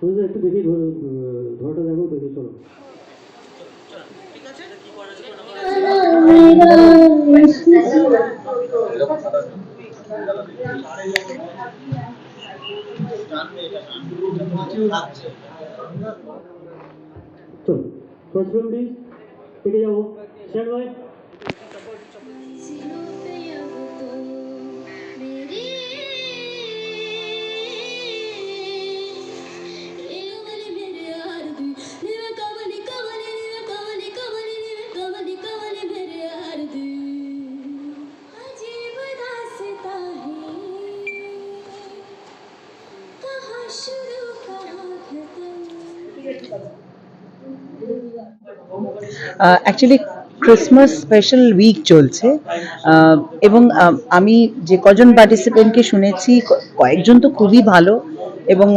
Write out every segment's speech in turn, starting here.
বুঝলে একটু দেখি ধর- ধরাটা দেখো দেখি চলো চলো রুম প্লিজ থেকে যাব stand by actually Christmas special week চলছে। এবং আমি যে কজন পার্টিসিপেন্টকে শুনেছি কয়েকজন তো খুবই ভালো। এবং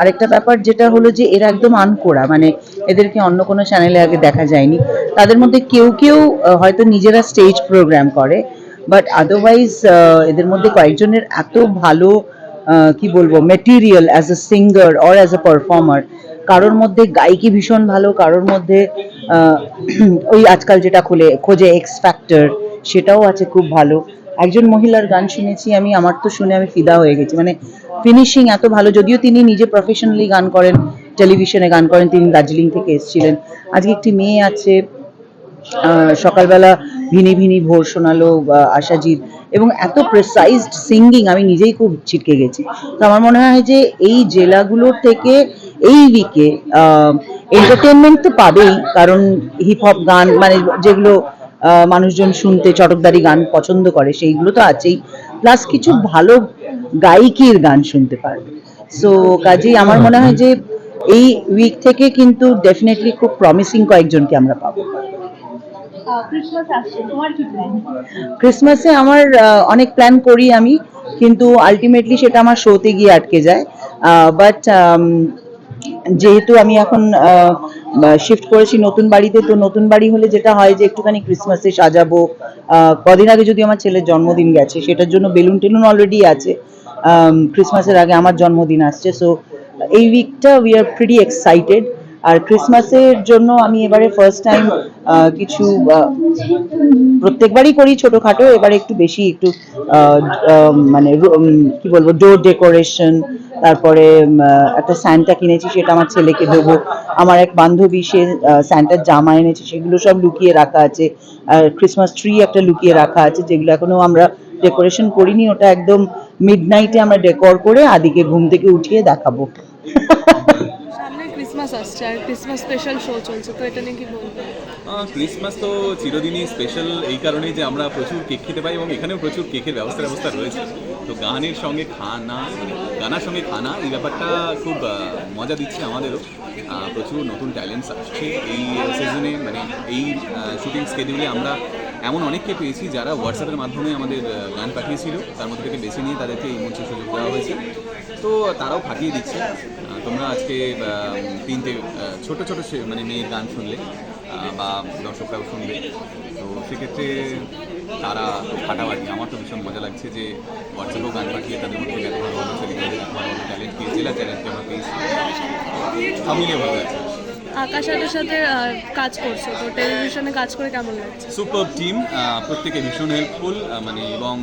আরেকটা ব্যাপার যেটা হলো যে এরা একদম আনকোড়া মানে এদেরকে অন্য কোনো চ্যানেলে আগে দেখা যায়নি। তাদের মধ্যে কেউ কেউ হয়তো নিজেরা স্টেজ প্রোগ্রাম করে বাট আদারওয়াইজ এদের মধ্যে কয়েকজনের এত ভালো কি বলব material as a singer or as a performer কারোর মধ্যে গায়কি ভীষণ ভালো কারোর মধ্যে ওই আজকাল যেটা খুলে খোঁজে এক্স ফ্যাক্টর সেটাও আছে খুব ভালো। একজন মহিলার গান শুনেছি আমি আমার তো শুনে আমি ফিদা হয়ে গেছি। মানে ফিনিশিং এত ভালো যদিও তিনি নিজে প্রফেশনালি গান করেন টেলিভিশনে গান করেন তিনি দার্জিলিং থেকে এসেছিলেন। আজকে একটি মেয়ে আছে সকালবেলা ভিনি ভিনি ভোর শোনালো আহ, আশাজিৎ। এবং এত প্রেসাইজড সিঙ্গিং আমি নিজেই খুব ছিটকে গেছি। তো আমার মনে হয় যে এই জেলাগুলোর থেকে এই উইকে এন্টারটেনমেন্ট তো পাবেই, কারণ হিপ হপ গান মানে যেগুলো মানুষজন শুনতে চটকদারি গান পছন্দ করে, সেইগুলো তো আছেই। প্লাস কিছু ভালো গায়িকীর গান শুনতে পারবে। সো কাজেই আমার মনে হয় যে এই উইক থেকে কিন্তু ডেফিনেটলি খুব প্রমিসিং কয়েকজনকে আমরা পাবো। ক্রিসমাস আমার অনেক প্ল্যান করি আমি, কিন্তু আলটিমেটলি সেটা আমার শোতে গিয়ে আটকে যায়। বাট যেহেতু আমি এখন শিফট করেছি নতুন বাড়িতে, তো নতুন বাড়ি হলে যেটা হয় যে একটুখানি ক্রিসমাসে সাজাবো। কদিন আগে যদি আমার ছেলের জন্মদিন গেছে, সেটার জন্য বেলুন টেলুন অলরেডি আছে। ক্রিসমাসের আগে আমার জন্মদিন আসছে সো এই উইকটা উই আর প্রিটি এক্সাইটেড আর ক্রিসমাসের জন্য আমি এবারে ফার্স্ট টাইম কিছু প্রত্যেকবারই করি ছোটখাটো, এবারে একটু বেশি একটু মানে কি বলব ডোর ডেকোরেশন তারপরে একটা স্যান্টা কিনেছি, সেটা আমার ছেলেকে দেবো। আমার এক বান্ধবী, সে স্যান্টার জামা এনেছে, সেগুলো সব লুকিয়ে রাখা আছে। আর ক্রিসমাস ট্রি একটা লুকিয়ে রাখা আছে, যেগুলো এখনও আমরা ডেকোরেশন করিনি, ওটা একদম মিড নাইটে আমরা ডেকোর করে আদিকে ঘুম থেকে উঠিয়ে দেখাবো। ক্রিসমাস আসছে আর ক্রিসমাস স্পেশাল শো চলছে, তো এটা নিয়ে কি বলব? ক্রিসমাস তো চিরদিনই স্পেশাল এই কারণেই যে আমরা প্রচুর কেক খেতে পাই এবং এখানেও প্রচুর কেকের ব্যবস্থা ব্যবস্থা রয়েছে। তো গানের সঙ্গে খানা, গানার সঙ্গে খানা, এই ব্যাপারটা খুব মজা দিচ্ছে আমাদেরও। প্রচুর নতুন ট্যালেন্টস আসছে এই সিজনে মানে এই শুটিং স্কেডিউলে আমরা এমন অনেককে পেয়েছি যারা হোয়াটসঅ্যাপের মাধ্যমে আমাদের গান পাঠিয়েছিল। তার মধ্যে থেকে বেছে নিয়ে তাদেরকে এই মঞ্চে সুযোগ দেওয়া হয়েছে। তো তারাও ফাটিয়ে দিচ্ছে। তোমরা আজকে তিনটে ছোট ছোট মানে মেয়ের গান শুনলে বা দর্শকরাও শুনবে তো সেক্ষেত্রে তারা ফাটাফাটি। আমার তো ভীষণ মজা লাগছে যে হোয়াটসঅ্যাপেও গান পাঠিয়ে তাদের মধ্যে এত ভালো ভালো ভালো ট্যালেন্ট পেয়ে জেলা ট্যালেন্টকে আমরা পেয়েছি। সব মিলিয়ে ভালো লাগছে। আকাশ সাথে কাজ করছ তো টেলিভিশনে কাজ করে কেমন লাগছে? সুপার টিম প্রত্যেকে ভীষণ হেল্পফুল মানে এবং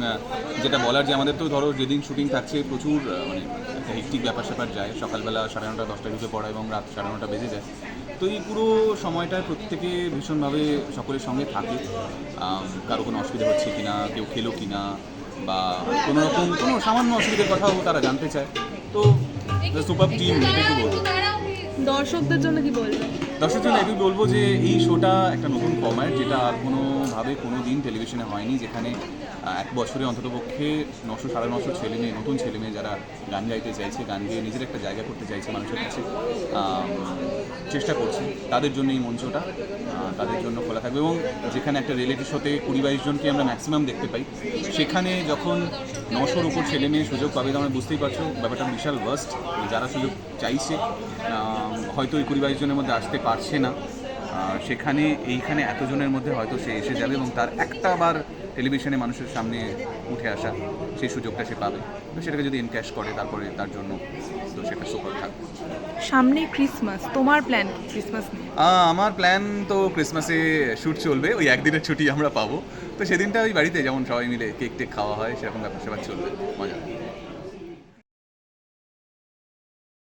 যেটা বলার যে আমাদের তো ধরো যেদিন শুটিং থাকছে প্রচুর মানে একটা হেক্টিক ব্যাপার স্যাপার যায়। সকালবেলা সাড়ে নটা, দশটায় ঢুকে পড়া এবং রাত সাড়ে নটা বেজে যায়। তো এই পুরো সময়টায় প্রত্যেকে ভীষণভাবে সকলের সঙ্গে থাকে। কারও কোনো অসুবিধা হচ্ছে কি না কেউ খেলো কি না বা কোনো রকম কোনো সামান্য অসুবিধার কথাও তারা জানতে চায়। তো সুপার টিম এটাই বলব। দর্শকদের জন্য কি বলবে দর্শক জন্য এটুকু বলব যে এই শোটা একটা নতুন ফর্ম্যাট যেটা আর কোনোভাবে কোনো দিন টেলিভিশনে হয়নি, যেখানে এক বছরে অন্ততপক্ষে নশো সাড়ে নশো ছেলে মেয়ে, নতুন ছেলে মেয়ে যারা গান গাইতে চাইছে, গান গেয়ে নিজের একটা জায়গা করতে চাইছে মানুষের কাছে চেষ্টা করছে। তাদের জন্য এই মঞ্চটা তাদের জন্য খোলা থাকবে এবং যেখানে একটা রিয়েলিটি শোতে কুড়ি বাইশ জনকে আমরা ম্যাক্সিমাম দেখতে পাই, সেখানে যখন নশোর উপর ছেলে মেয়ে সুযোগ পাবে, তো আমরা বুঝতেই পারছ, ব্যাপারটা বিশাল ওয়ার্স্ট যারা সুযোগ চাইছে হয়তো এই কুড়ি বাইশ জনের মধ্যে আসতে পারছে না। সেখানে এইখানে এতজনের মধ্যে হয়তো সে এসে যাবে এবং তার একটা বার টেলিভিশনে মানুষের সামনে উঠে আসা সেই সুযোগটা সে পাবে। তো সেটাকে যদি এনক্যাশ করে তারপরে তার জন্য তো সেটা সুপার থাকবে সামনে ক্রিসমাস তোমার প্ল্যান ক্রিসমাস নিয়ে? আমার প্ল্যান তো ক্রিসমাসে শ্যুট চলবে ওই একদিনের ছুটি আমরা পাবো। তো সেদিনটা ওই বাড়িতে যেমন সবাই মিলে কেক টেক খাওয়া হয় সেরকম ব্যাপার স্যাপার চলবে মজা।